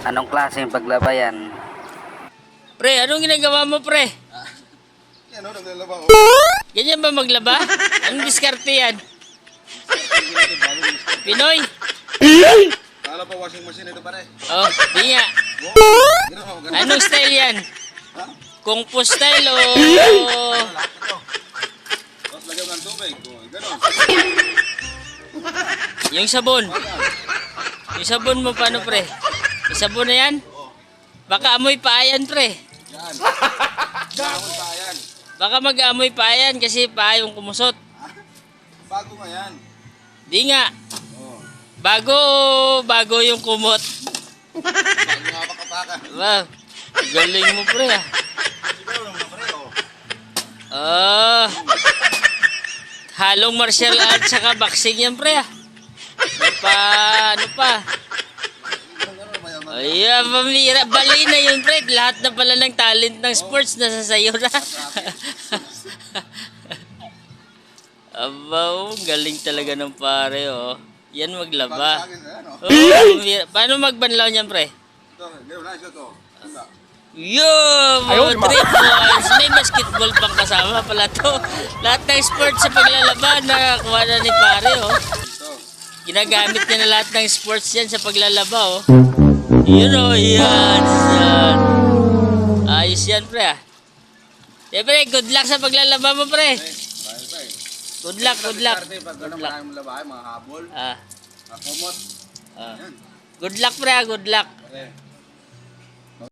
Anong klaseng paglaba yan? Pre, anong ginagawa mo, pre? Yan o, naglalaba ko. Ganyan ba maglaba? Anong diskarte yan? Pinoy? Kala pa washing machine ito pare. Oh, di nga. Anong style yan? Kung po style o... Tapos lagyan ng tubig. O, Ganun. Yung sabon. Yung sabon mo, paano, pre? Yung sabon na yan? Baka amoy pa yan, pre. Yan. Bawal pa yan. Baka mag-amoy pa yan kasi pa yung kumusot. Bago nga yan. Di nga. Oh. Bago, bago yung kumot. Bago nga pakapakan. Wow. Galing mo, pre, ah. Siguro naman pare. Oh. Ah. halong martial arts saka boxing yan, pre, ah. Ano pa, ano pa? Ganun, ganun. Mayaman. Ay, ah, pamira. Bali na yun, pre. Lahat na pala ng talent ng sports nasa sayo na. Aba, oh, galing talaga ng pare, oh. Yan maglaba. Oh, pamira. Paano magbanlaw niyan, pre? Yo! Mga three points. May basketball pang kasama pala to. Lahat ng sports sa paglalaban, nakakuha na ni pare, oh. Ginagamit niya na lahat ng sports yan sa paglalaba, oh. Yun, oh, yan, yan. Ayos yan, pre, ah. Eh, pre, good luck sa paglalaba mo, pre. Good luck, good luck. Good luck. mga habol, Ah, mga kumot. ah. Good luck, pre, ah, good luck.